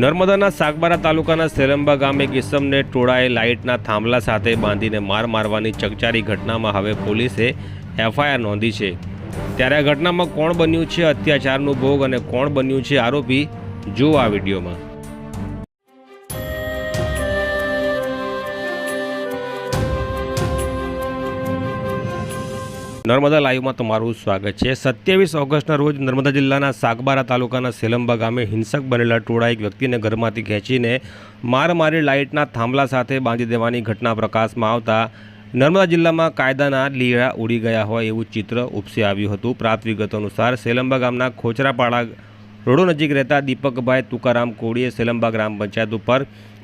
નર્મદાના સાગબારા તાલુકાના સેલંબા ગામે કિસમને ટોળાએ લાઇટના થાંભલા સાથે બાંધીને માર મારવાની ચકચારી ઘટનામાં હવે પોલીસે એફઆઈઆર નોંધી છે. ત્યારે આ ઘટનામાં કોણ બન્યું છે, અત્યાચારનું ભોગ અને કોણ બન્યું છે આરોપી, જુઓ આ વિડીયોમાં. નર્મદા લાઈવમાં તમારું સ્વાગત છે. સત્યાવીસ ઓગસ્ટના રોજ નર્મદા જિલ્લાના સાગબારા તાલુકાના સેલંબા ગામે હિંસક બનેલા ટોળા એક વ્યક્તિને ઘરમાંથી ખેંચીને માર મારી લાઇટના થાંભલા સાથે બાંધી દેવાની ઘટના પ્રકાશમાં આવતા નર્મદા જિલ્લામાં કાયદાના લીડા ઉડી ગયા હોય એવું ચિત્ર ઉપસી આવ્યું હતું. પ્રાપ્ત વિગતો અનુસાર સેલંબા ગામના ખોચરાપાડા રોડો નજીક રહેતા દીપકભાઈ તુકારામ કોળીએ સેલંબા ગ્રામ પંચાયત ઉપર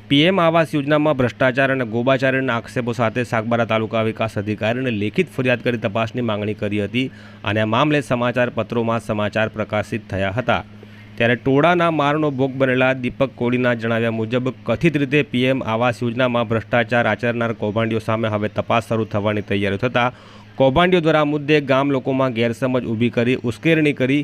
પીએમ આવાસ યોજનામાં ભ્રષ્ટાચાર અને ગોબાચારના આક્ષેપો સાથે સાગબારા તાલુકા વિકાસ અધિકારીને લેખિત ફરિયાદ કરી તપાસની માંગણી કરી હતી. અને આ મામલે સમાચાર પત્રોમાં સમાચાર પ્રકાશિત થયા હતા. ત્યારે ટોળાના મારનો ભોગ બનેલા દીપક કોળીના જણાવ્યા મુજબ કથિત રીતે પીએમ આવાસ યોજનામાં ભ્રષ્ટાચાર આચરનાર કૌભાંડીઓ સામે હવે તપાસ શરૂ થવાની તૈયારી થતાં કૌભાંડીઓ દ્વારા મુદ્દે ગામ લોકોમાં ગેરસમજ ઊભી કરી ઉશ્કેરણી કરી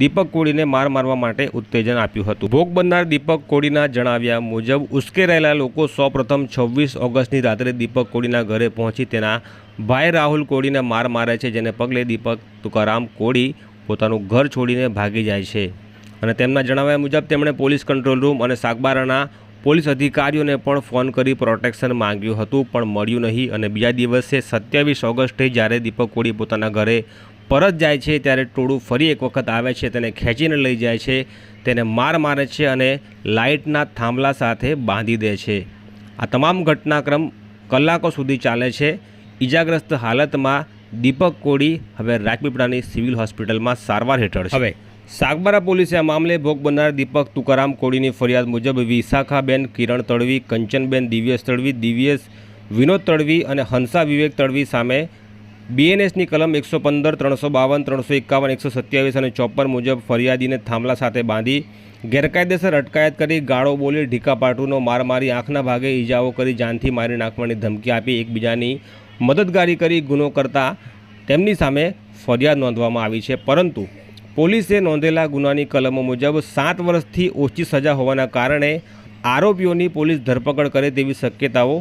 દીપક કોળીને માર મારવા માટે ઉત્તેજન આપ્યું હતું. ભોગ બનનાર દીપક કોળીના જણાવ્યા મુજબ ઉશ્કેરાયેલા લોકો સૌપ્રથમ છવ્વીસ ઓગસ્ટની રાત્રે દીપક કોળીના ઘરે પહોંચી તેના ભાઈ રાહુલ કોળીને માર મારે છે, જેને પગલે દીપક તુકારામ કોળી પોતાનું ઘર છોડીને ભાગી જાય છે. અને તેમના જણાવ્યા મુજબ તેમણે પોલીસ કંટ્રોલ રૂમ અને સાગબારાના પોલીસ અધિકારીઓને પણ ફોન કરી પ્રોટેક્શન માંગ્યું હતું, પણ મળ્યું નહીં. અને બીજા દિવસે સત્યાવીસ ઓગસ્ટે જ્યારે દીપક કોળી પોતાના ઘરે પરત જાય છે, ત્યારે ટોળું ફરી એક વખત આવે છે, તેને ખેંચીને લઈ જાય છે, તેને માર મારે છે અને લાઇટના થાંભલા સાથે બાંધી દે છે. આ તમામ ઘટનાક્રમ કલાકો સુધી ચાલે છે. ઈજાગ્રસ્ત હાલતમાં દીપક કોળી હવે રાજપીપળાની સિવિલ હોસ્પિટલમાં સારવાર હેઠળ છે. હવે સાગબારા પોલીસે આ મામલે ભોગ બનનાર દીપક તુકારામ કોળીની ફરિયાદ મુજબ વિશાખાબેન કિરણ તડવી, કંચનબેન દિવ્યેશ તડવી, દિવ્યેશ વિનોદ તડવી અને હંસા વિવેક તડવી સામે બીએનએસની કલમ એકસો પંદર, ત્રણસો બાવન, ત્રણસો એકાવન, એકસો સત્યાવીસ અને ચોપન મુજબ ફરિયાદીને થાંભલા સાથે બાંધી ગેરકાયદેસર અટકાયત કરી ગાળો બોલી ઢીકા પાટુનો માર મારી આંખના ભાગે ઈજાઓ કરી જાનથી મારી નાખવાની ધમકી આપી એકબીજાની મદદગારી કરી ગુનો કરતા તેમની સામે ફરિયાદ નોંધવામાં આવી છે. પરંતુ પોલીસે નોંધેલા ગુનાની કલમો મુજબ સાત વર્ષથી ઓછી સજા હોવાના કારણે આરોપીઓની પોલીસ ધરપકડ કરે તેવી શક્યતાઓ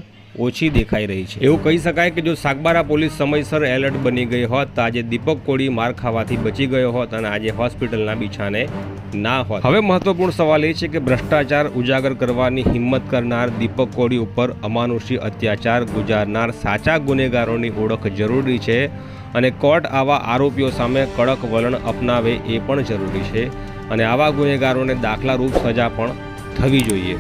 ઓછી દેખાઈ રહી છે. એવું કહી શકાય કે જો સાગબારા પોલીસ સમયસર એલર્ટ બની ગઈ હોત તો આજે દીપક કોળી માર ખાવાથી બચી ગયો હોત અને આજે હોસ્પિટલના બિછાને ના હોત. હવે મહત્વપૂર્ણ સવાલ એ છે કે ભ્રષ્ટાચાર ઉજાગર કરવાની હિંમત કરનાર દીપક કોળી ઉપર અમાનુષી અત્યાચાર ગુજારનાર સાચા ગુનેગારોની ઓળખ જરૂરી છે અને કોર્ટ આવા આરોપીઓ સામે કડક વલણ અપનાવે એ પણ જરૂરી છે. અને આવા ગુનેગારોને દાખલારૂપ સજા પણ થવી જોઈએ.